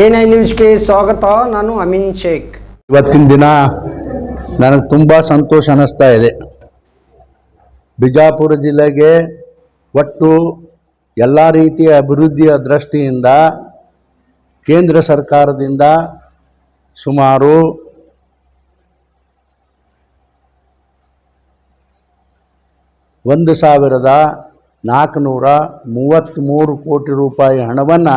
A ನ್ಯೂಸ್ಗೆ ಸ್ವಾಗತ, ನಾನು ಅಮೀನ್ ಶೇಖ್. ಇವತ್ತಿನ ದಿನ ನನಗೆ ತುಂಬ ಸಂತೋಷ ಅನ್ನಿಸ್ತಾ ಇದೆ. ಬಿಜಾಪುರ ಜಿಲ್ಲೆಗೆ ಒಟ್ಟು ಎಲ್ಲ ರೀತಿಯ ಅಭಿವೃದ್ಧಿಯ ದೃಷ್ಟಿಯಿಂದ ಕೇಂದ್ರ ಸರ್ಕಾರದಿಂದ ಸುಮಾರು ಒಂದು ಸಾವಿರದ ನಾಲ್ಕುನೂರ ಮೂವತ್ತ್ಮೂರು ಕೋಟಿ ರೂಪಾಯಿ ಹಣವನ್ನು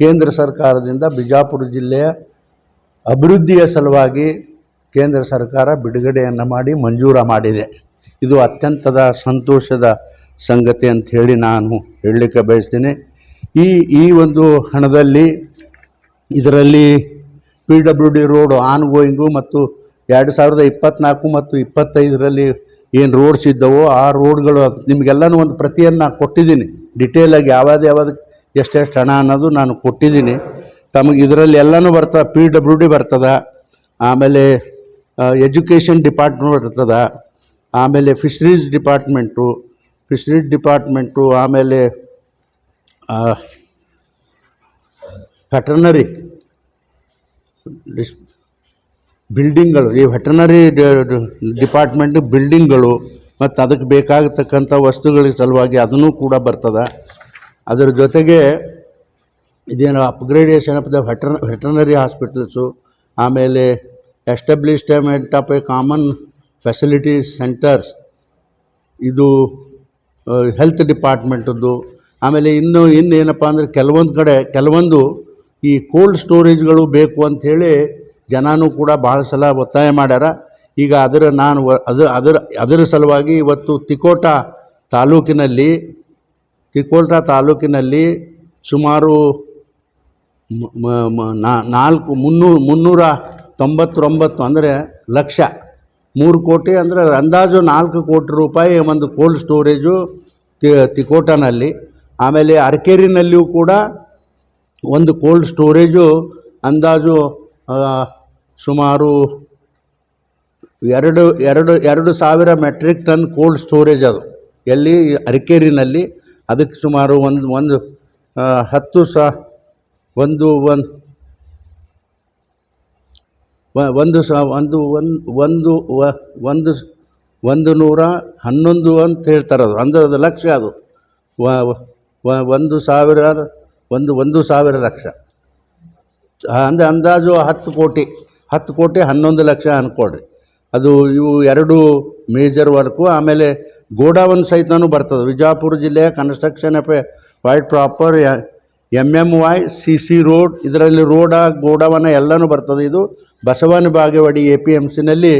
ಕೇಂದ್ರ ಸರ್ಕಾರದಿಂದ ಬಿಜಾಪುರ ಜಿಲ್ಲೆಯ ಅಭಿವೃದ್ಧಿಯ ಸಲುವಾಗಿ ಕೇಂದ್ರ ಸರ್ಕಾರ ಬಿಡುಗಡೆಯನ್ನು ಮಾಡಿ ಮಂಜೂರ ಮಾಡಿದೆ. ಇದು ಅತ್ಯಂತದ ಸಂತೋಷದ ಸಂಗತಿ ಅಂತ ಹೇಳಿ ನಾನು ಹೇಳಲಿಕ್ಕೆ ಬಯಸ್ತೀನಿ. ಈ ಈ ಒಂದು ಹಣದಲ್ಲಿ ಇದರಲ್ಲಿ P W D road ongoing ಮತ್ತು ಎರಡು ಸಾವಿರದ ಇಪ್ಪತ್ತ್ನಾಲ್ಕು ಮತ್ತು ಇಪ್ಪತ್ತೈದರಲ್ಲಿ ಏನು ರೋಡ್ಸ್ ಇದ್ದವೋ ಆ ರೋಡ್ಗಳು ನಿಮಗೆಲ್ಲನೂ ಒಂದು ಪ್ರತಿಯನ್ನು ಕೊಟ್ಟಿದ್ದೀನಿ. ಡಿಟೇಲಾಗಿ ಯಾವ್ದು ಯಾವ್ದಕ್ಕೆ ಎಷ್ಟೆಷ್ಟು ಹಣ ಅನ್ನೋದು ನಾನು ಕೊಟ್ಟಿದ್ದೀನಿ. ತಮಗೆ ಇದರಲ್ಲಿ ಎಲ್ಲನೂ ಬರ್ತದೆ ಪಿ ಡಬ್ಲ್ಯೂ ಡಿ ಬರ್ತದೆ, ಆಮೇಲೆ ಎಜುಕೇಷನ್ ಡಿಪಾರ್ಟ್ಮೆಂಟ್ ಬರ್ತದೆ, ಆಮೇಲೆ ಫಿಶ್ರೀಸ್ ಡಿಪಾರ್ಟ್ಮೆಂಟು ಫಿಶ್ರೀಸ್ ಡಿಪಾರ್ಟ್ಮೆಂಟು ಆಮೇಲೆ ವೆಟರ್ನರಿ ಡಿಸ್ ಬಿಲ್ಡಿಂಗ್ಗಳು ಈ ವೆಟರ್ನರಿ ಡಿಪಾರ್ಟ್ಮೆಂಟ್ ಬಿಲ್ಡಿಂಗ್ಗಳು ಮತ್ತು ಅದಕ್ಕೆ ಬೇಕಾಗತಕ್ಕಂಥ ವಸ್ತುಗಳಿಗೆ ಸಲುವಾಗಿ ಅದನ್ನು ಕೂಡ ಬರ್ತದೆ. ಅದರ ಜೊತೆಗೆ ಇದೇನು upgradation of the veter veterinary hospitals ಆಮೇಲೆ establishment of a common facilities centres ಇದು ಹೆಲ್ತ್ ಡಿಪಾರ್ಟ್ಮೆಂಟದ್ದು ಆಮೇಲೆ ಇನ್ನು ಇನ್ನೇನಪ್ಪ ಅಂದರೆ ಕೆಲವೊಂದು ಕಡೆ, ಕೆಲವೊಂದು ಈ ಕೋಲ್ಡ್ ಸ್ಟೋರೇಜ್ಗಳು ಬೇಕು ಅಂಥೇಳಿ ಜನನೂ ಕೂಡ ಭಾಳ ಸಲ ಒತ್ತಾಯ ಮಾಡ್ಯಾರ. ಈಗ ಅದರ ನಾನು, ಅದು, ಅದರ ಅದರ ಸಲುವಾಗಿ ಇವತ್ತು ತಿಕೋಟ ತಾಲೂಕಿನಲ್ಲಿ ತಿಕೋಟ ತಾಲೂಕಿನಲ್ಲಿ ಸುಮಾರು ನಾಲ್ಕು ಮುನ್ನೂರು ಮುನ್ನೂರ ತೊಂಬತ್ತೊಂಬತ್ತು ಅಂದರೆ ಲಕ್ಷ. ಮೂರು ಕೋಟಿ ಅಂದರೆ ಅಂದಾಜು ನಾಲ್ಕು ಕೋಟಿ ರೂಪಾಯಿ ಒಂದು ಕೋಲ್ಡ್ ಸ್ಟೋರೇಜು ತಿ, ತಿಕೋಟನಲ್ಲಿ. ಆಮೇಲೆ ಅರಕೇರಿನಲ್ಲಿಯೂ ಕೂಡ ಒಂದು ಕೋಲ್ಡ್ ಸ್ಟೋರೇಜು ಅಂದಾಜು ಸುಮಾರು ಎರಡು ಎರಡು ಎರಡು ಸಾವಿರ ಮೆಟ್ರಿಕ್ ಟನ್ ಕೋಲ್ಡ್ ಸ್ಟೋರೇಜ್ ಅದು. ಎಲ್ಲಿ, ಅರಕೇರಿನಲ್ಲಿ ಅದಕ್ಕೆ ಸುಮಾರು ಒಂದು ಒಂದು ಹತ್ತು ಸಾ, ಒಂದು ಒಂದು ಒಂದು ಸ, ಒಂದು ಒಂದು ಒಂದು ಒಂದು ನೂರ ಹನ್ನೊಂದು ಅಂತ ಹೇಳ್ತಾರೆ ಅದು. ಅಂದ್ರೆ ಅದು ಲಕ್ಷ ಅದು. ಒಂದು ಸಾವಿರ, ಒಂದು ಒಂದು ಸಾವಿರ ಲಕ್ಷ. ಅಂದರೆ ಅಂದಾಜು ಹತ್ತು ಕೋಟಿ ಹತ್ತು ಕೋಟಿ ಹನ್ನೊಂದು ಲಕ್ಷ ಅಂದ್ಕೊಡ್ರಿ ಅದು ಇವು ಎರಡು ಮೇಜರ್ ವರ್ಕು ಆಮೇಲೆ ಗೋಡಾವನ್ ಸಹಿತನೂ ಬರ್ತದೆ. ವಿಜಾಪುರ ಜಿಲ್ಲೆಯ construction of white proper M M Y C C road ಇದರಲ್ಲಿ ರೋಡ, ಗೋಡಾವನ ಎಲ್ಲನೂ ಬರ್ತದೆ. ಇದು Basavana Bagewadi A P M ಸಿನಲ್ಲಿ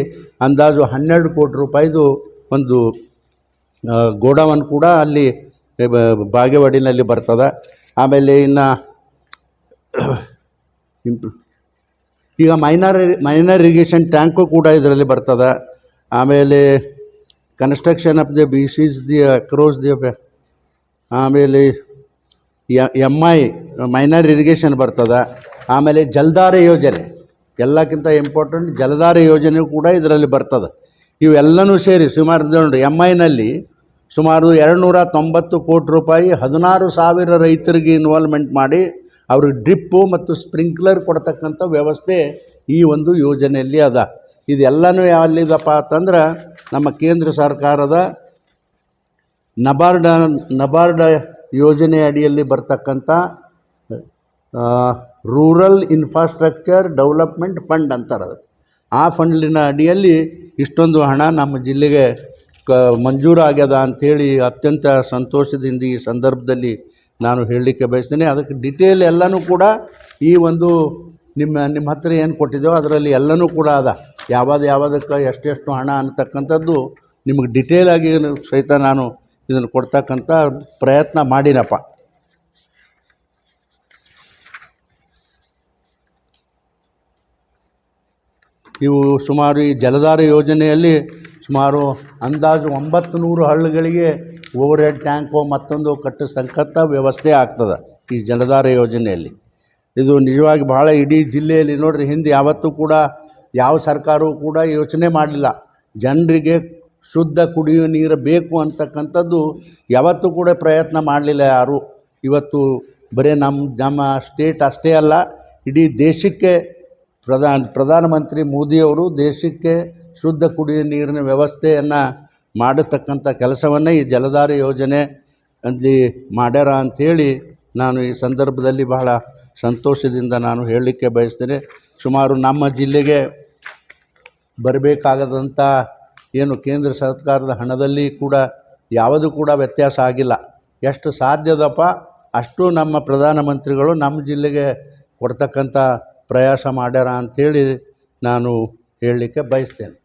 ಅಂದಾಜು ಹನ್ನೆರಡು ಕೋಟಿ ರೂಪಾಯಿದು ಒಂದು ಗೋಡಾವನ್ ಕೂಡ ಅಲ್ಲಿ ಬಾಗೇವಾಡಿನಲ್ಲಿ ಬರ್ತದೆ. ಆಮೇಲೆ ಇನ್ನು ಇಂಪ್ರೂವ್ ಈಗ ಮೈನರ್ ಮೈನರ್ ಇರಿಗೇಷನ್ ಟ್ಯಾಂಕು ಕೂಡ ಇದರಲ್ಲಿ ಬರ್ತದೆ. ಆಮೇಲೆ ಕನ್ಸ್ಟ್ರಕ್ಷನ್ ಆಫ್ ದಿ ಬಿ ಸಿಸ್ ದಿ ಅಕ್ರೋಸ್ ದಿ ಆಮೇಲೆ ಎಂ ಐ ಮೈನರ್ ಇರಿಗೇಷನ್ ಬರ್ತದೆ. ಆಮೇಲೆ ಜಲಧಾರೆ ಯೋಜನೆ, ಎಲ್ಲಕ್ಕಿಂತ ಇಂಪಾರ್ಟೆಂಟ್ ಜಲಧಾರೆ ಯೋಜನೆ ಕೂಡ ಇದರಲ್ಲಿ ಬರ್ತದೆ. ಇವೆಲ್ಲನೂ ಸೇರಿ ಸುಮಾರು ನೋಡಿ ಎಂ ಐನಲ್ಲಿ ಸುಮಾರು ಎರಡು ನೂರ ತೊಂಬತ್ತು ಕೋಟಿ ರೂಪಾಯಿ ಹದಿನಾರು ಸಾವಿರ ರೈತರಿಗೆ ಇನ್ವಾಲ್ವ್ಮೆಂಟ್ ಮಾಡಿ ಅವ್ರಿಗೆ ಡ್ರಿಪ್ಪು ಮತ್ತು ಸ್ಪ್ರಿಂಕ್ಲರ್ ಕೊಡ್ತಕ್ಕಂಥ ವ್ಯವಸ್ಥೆ ಈ ಒಂದು ಯೋಜನೆಯಲ್ಲಿ ಅದ. ಇದೆಲ್ಲನೂ ಎಲ್ಲಿದಪ್ಪ ಅಂತಂದ್ರೆ ನಮ್ಮ ಕೇಂದ್ರ ಸರ್ಕಾರದ ನಬಾರ್ಡ ನಬಾರ್ಡ ಯೋಜನೆ ಅಡಿಯಲ್ಲಿ ಬರ್ತಕ್ಕಂಥ ರೂರಲ್ ಇನ್ಫ್ರಾಸ್ಟ್ರಕ್ಚರ್ ಡೆವಲಪ್ಮೆಂಟ್ ಫಂಡ್ ಅಂತಾರೆ ಅದು. ಆ ಫಂಡ್ಲಿನ ಅಡಿಯಲ್ಲಿ ಇಷ್ಟೊಂದು ಹಣ ನಮ್ಮ ಜಿಲ್ಲೆಗೆ ಕ, ಮಂಜೂರಾಗ್ಯದ ಅಂಥೇಳಿ ಅತ್ಯಂತ ಸಂತೋಷದಿಂದ ಈ ಸಂದರ್ಭದಲ್ಲಿ ನಾನು ಹೇಳಲಿಕ್ಕೆ ಬಯಸ್ತೀನಿ. ಅದಕ್ಕೆ ಡಿಟೇಲ್ ಎಲ್ಲನೂ ಕೂಡ ಈ ಒಂದು ನಿಮ್ಮ ನಿಮ್ಮ ಹತ್ತಿರ ಏನು ಕೊಟ್ಟಿದ್ದೆವೋ ಅದರಲ್ಲಿ ಎಲ್ಲನೂ ಕೂಡ ಅದ. ಯಾವ್ದು ಯಾವುದಕ್ಕೆ ಎಷ್ಟೆಷ್ಟು ಹಣ ಅಂತಕ್ಕಂಥದ್ದು ನಿಮಗೆ ಡಿಟೇಲಾಗಿ ಸಹಿತ ನಾನು ಇದನ್ನು ಕೊಡ್ತಕ್ಕಂಥ ಪ್ರಯತ್ನ ಮಾಡಿನಪ್ಪ. ಇವು ಸುಮಾರು ಈ ಜಲಧಾರ ಯೋಜನೆಯಲ್ಲಿ ಸುಮಾರು ಅಂದಾಜು ಒಂಬತ್ತು ನೂರು ಹಳ್ಳಿಗಳಿಗೆ ಓವರ್ ಹೆಡ್ ಟ್ಯಾಂಕು ಮತ್ತೊಂದು ಕಟ್ಟಿಸ್ತಕ್ಕಂಥ ವ್ಯವಸ್ಥೆ ಆಗ್ತದೆ ಈ ಜಲಧಾರ ಯೋಜನೆಯಲ್ಲಿ. ಇದು ನಿಜವಾಗಿ ಭಾಳ ಇಡೀ ಜಿಲ್ಲೆಯಲ್ಲಿ ನೋಡಿರಿ ಹಿಂದೆ ಯಾವತ್ತೂ ಕೂಡ ಯಾವ ಸರ್ಕಾರವೂ ಕೂಡ ಯೋಚನೆ ಮಾಡಲಿಲ್ಲ ಜನರಿಗೆ ಶುದ್ಧ ಕುಡಿಯುವ ನೀರು ಬೇಕು ಅಂತಕ್ಕಂಥದ್ದು ಯಾವತ್ತೂ ಕೂಡ ಪ್ರಯತ್ನ ಮಾಡಲಿಲ್ಲ ಯಾರು. ಇವತ್ತು ಬರೀ ನಮ್ಮ ನಮ್ಮ ಸ್ಟೇಟ್ ಅಷ್ಟೇ ಅಲ್ಲ, ಇಡೀ ದೇಶಕ್ಕೆ ಪ್ರಧಾನ, ಪ್ರಧಾನಮಂತ್ರಿ ಮೋದಿಯವರು ದೇಶಕ್ಕೆ ಶುದ್ಧ ಕುಡಿಯುವ ನೀರಿನ ವ್ಯವಸ್ಥೆಯನ್ನು ಮಾಡಿಸ್ತಕ್ಕಂಥ ಕೆಲಸವನ್ನೇ ಈ ಜಲಧಾರೆ ಯೋಜನೆ ಅಲ್ಲಿ ಮಾಡ್ಯಾರ ಅಂಥೇಳಿ ನಾನು ಈ ಸಂದರ್ಭದಲ್ಲಿ ಬಹಳ ಸಂತೋಷದಿಂದ ನಾನು ಹೇಳಲಿಕ್ಕೆ ಬಯಸ್ತೇನೆ. ಸುಮಾರು ನಮ್ಮ ಜಿಲ್ಲೆಗೆ ಬರಬೇಕಾಗದಂಥ ಏನು ಕೇಂದ್ರ ಸರ್ಕಾರದ ಹಣದಲ್ಲಿ ಕೂಡ ಯಾವುದು ಕೂಡ ವ್ಯತ್ಯಾಸ ಆಗಿಲ್ಲ. ಎಷ್ಟು ಸಾಧ್ಯದಪ್ಪ ಅಷ್ಟು ನಮ್ಮ ಪ್ರಧಾನಮಂತ್ರಿಗಳು ನಮ್ಮ ಜಿಲ್ಲೆಗೆ ಕೊಡ್ತಕ್ಕಂಥ ಪ್ರಯಾಸ ಮಾಡ್ಯಾರ ಅಂಥೇಳಿ ನಾನು ಹೇಳಲಿಕ್ಕೆ ಬಯಸ್ತೇನೆ.